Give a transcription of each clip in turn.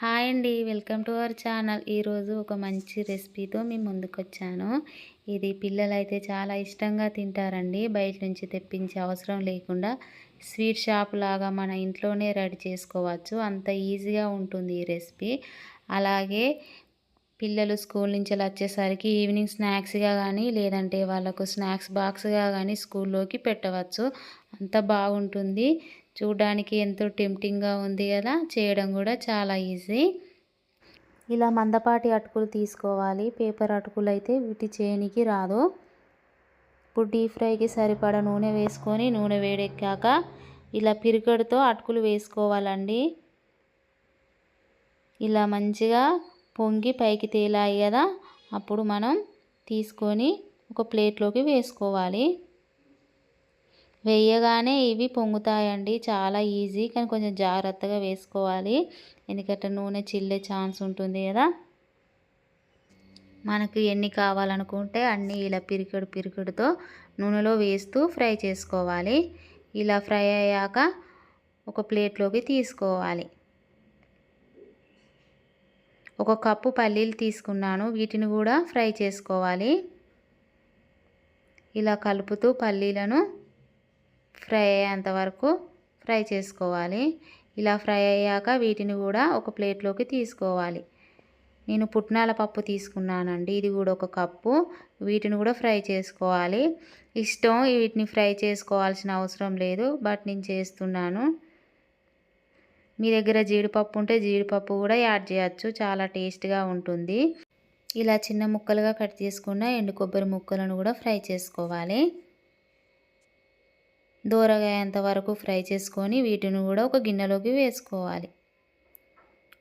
Hi అండి welcome to our channel. ఈరోజు ఒక మంచి రెసిపీతో మీ ముందుకు వచ్చాను ఇది పిల్లలైతే చాలా ఇష్టంగా తింటారండి. బయట నుంచి తెప్పించే అవసరం లేకుండా స్వీట్ షాప్ లాగా మన ఇంట్లోనే రెడీ చేసుకోవచ్చు. అంత ఈజీగా ఉంటుంది ఈ రెసిపీ. అలాగే పిల్లలు స్కూల్ నుంచి వచ్చేసరికి ఈవినింగ్ స్నాక్స్గా కానీ లేదంటే వాళ్ళకు స్నాక్స్ బాక్స్గా కానీ స్కూల్లోకి పెట్టవచ్చు. అంత బాగుంటుంది. చూడడానికి ఎంతో టెంప్టింగ్గా ఉంది కదా! చేయడం కూడా చాలా ఈజీ. ఇలా మందపాటి అటుకులు తీసుకోవాలి. పేపర్ అటుకులు అయితే వీటి చేయనికి రాదు. ఇప్పుడు డీప్ ఫ్రైకి సరిపడా నూనె వేసుకొని నూనె వేడెక్కాక ఇలా పిరికడితో అటుకులు వేసుకోవాలండి. ఇలా మంచిగా పొంగి పైకి తేలాయి కదా అప్పుడు మనం తీసుకొని ఒక ప్లేట్లోకి వేసుకోవాలి. వేయగానే ఇవి పొంగుతాయండి చాలా ఈజీ కానీ కొంచెం జాగ్రత్తగా వేసుకోవాలి. ఎందుకంటే నూనె చిల్లే ఛాన్స్ ఉంటుంది కదా. మనకు ఎన్ని కావాలనుకుంటే అన్నీ ఇలా పిరికెడు పిరికెడుతో నూనెలో వేస్తూ ఫ్రై చేసుకోవాలి. ఇలా ఫ్రై అయ్యాక ఒక ప్లేట్లోకి తీసుకోవాలి. ఒక కప్పు పల్లీలు తీసుకున్నాను. వీటిని కూడా ఫ్రై చేసుకోవాలి. ఇలా కలుపుతూ పల్లీలను ఫ్రై అయ్యేంత వరకు ఫ్రై చేసుకోవాలి. ఇలా ఫ్రై అయ్యాక వీటిని కూడా ఒక ప్లేట్లోకి తీసుకోవాలి. నేను పుట్నాల పప్పు తీసుకున్నానండి. ఇది కూడా ఒక కప్పు. వీటిని కూడా ఫ్రై చేసుకోవాలి. ఇష్టం వీటిని ఫ్రై చేసుకోవాల్సిన అవసరం లేదు. బట్ నేను చేస్తున్నాను. మీ దగ్గర జీడిపప్పు ఉంటే జీడిపప్పు కూడా యాడ్ చేయొచ్చు. చాలా టేస్ట్గా ఉంటుంది. ఇలా చిన్న ముక్కలుగా కట్ చేసుకున్న ఎండు కొబ్బరి ముక్కలను కూడా ఫ్రై చేసుకోవాలి. దూరగా వరకు ఫ్రై చేసుకొని వీటిని కూడా ఒక గిన్నెలోకి వేసుకోవాలి.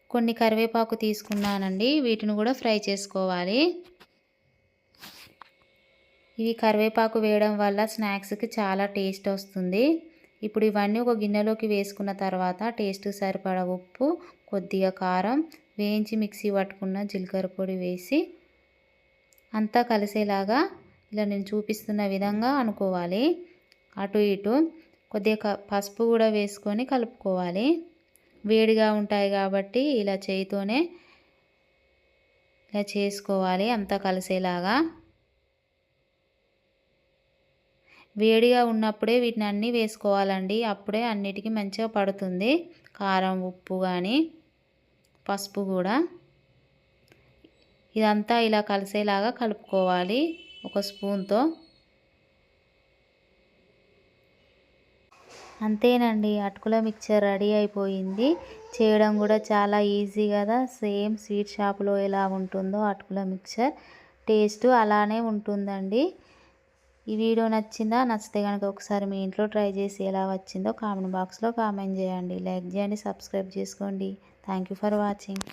కొన్ని కరివేపాకు తీసుకున్నానండి. వీటిని కూడా ఫ్రై చేసుకోవాలి. ఇవి కరివేపాకు వేయడం వల్ల స్నాక్స్కి చాలా టేస్ట్ వస్తుంది. ఇప్పుడు ఇవన్నీ ఒక గిన్నెలోకి వేసుకున్న తర్వాత టేస్ట్ సరిపడ ఉప్పు కొద్దిగా కారం వేయించి మిక్సీ పట్టుకున్న జీలకర్ర పొడి వేసి అంతా కలిసేలాగా ఇలా నేను చూపిస్తున్న విధంగా అనుకోవాలి. అటు ఇటు కొద్దిగా పసుపు కూడా వేసుకొని కలుపుకోవాలి. వేడిగా ఉంటాయి కాబట్టి ఇలా చేయితోనే ఇలా చేసుకోవాలి అంతా కలిసేలాగా. వేడిగా ఉన్నప్పుడే వీటిని అన్నీ వేసుకోవాలండి. అప్పుడే అన్నిటికీ మంచిగా పడుతుంది. కారం ఉప్పు కానీ పసుపు కూడా. ఇదంతా ఇలా కలిసేలాగా కలుపుకోవాలి ఒక స్పూన్తో. అంతేనండి అటుకుల మిక్చర్ రెడీ అయిపోయింది. చేయడం కూడా చాలా ఈజీ కదా. సేమ్ స్వీట్ షాప్లో ఎలా ఉంటుందో అటుకుల మిక్చర్. టేస్ట్ అలానే ఉంటుందండి. ఈ వీడియో నచ్చిందా? నచ్చితే కనుక ఒకసారి మీ ఇంట్లో ట్రై చేసి ఎలా వచ్చిందో కామెంట్ బాక్స్లో కామెంట్ చేయండి. లైక్ చేయండి సబ్స్క్రైబ్ చేసుకోండి. Thank for watching.